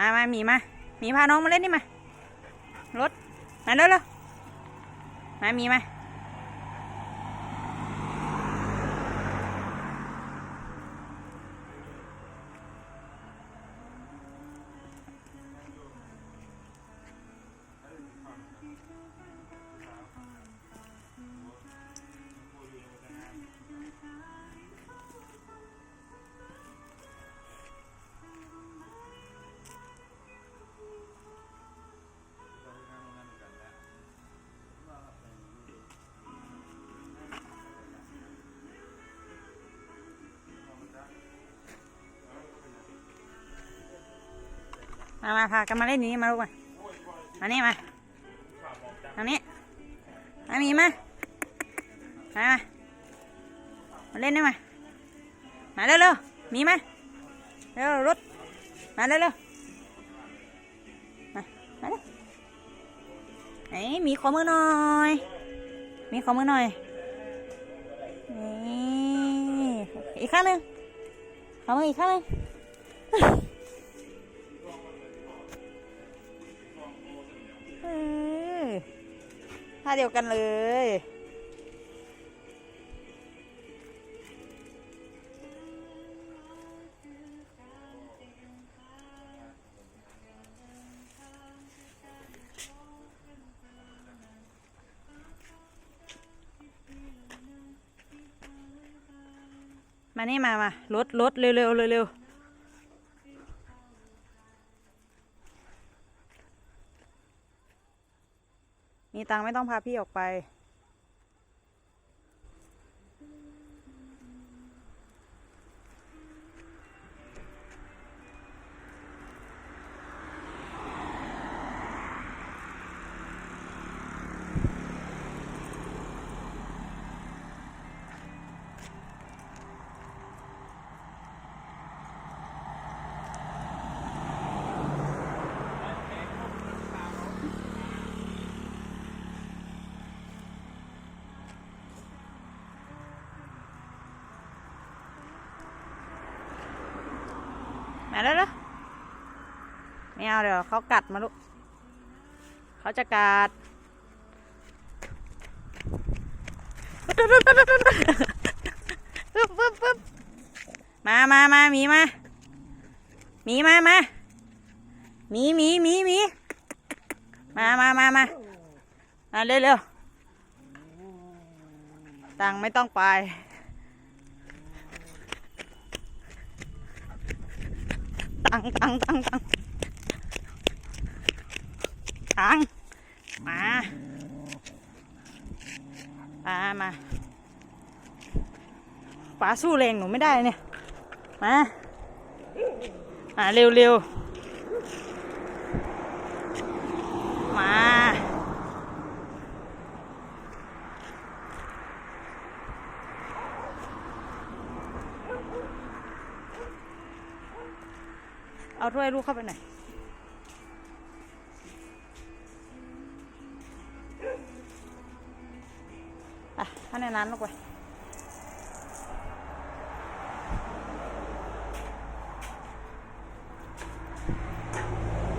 มามาหมีมา มีพาน้องมาเล่นนี่มา รถ มาเร็วเร็วมามีมา มามาพากันมาเล่นนี้มาลูกมามานี่มาทางนี้มามีมามามาเล่นได้มามมาเร็วเร็วๆหมีมเร็วรถมาเร็วเร็วมามาเร็วไหนมีขอมือหน่อย มีขอมือหน่อยนี่อีกข้างหนึ่งขอมืออีกข้างหนึ่ง ท่าเดียวกันเลย มานี่มามารถรถเร็วเร็วเร็วเร็ว มีตังไม่ต้องพาพี่ออกไป มาแล้วเหรอไม่เอาเดี๋ยวเขากัดมาลูกเขาจะกัดปึ๊บปึ๊บปึ๊บมามามามีมามีมามามีมีมีมีมามามามามาเร็วเร็วตังไม่ต้องไป ตังตังตังตังตังมามามาปลาสู้แรงหนูไม่ได้เนี่ย มามาเร็วเร็วมา เอาถ้วยลูกเข้าไปหน่อยอะถ้าในนั้นลูกไป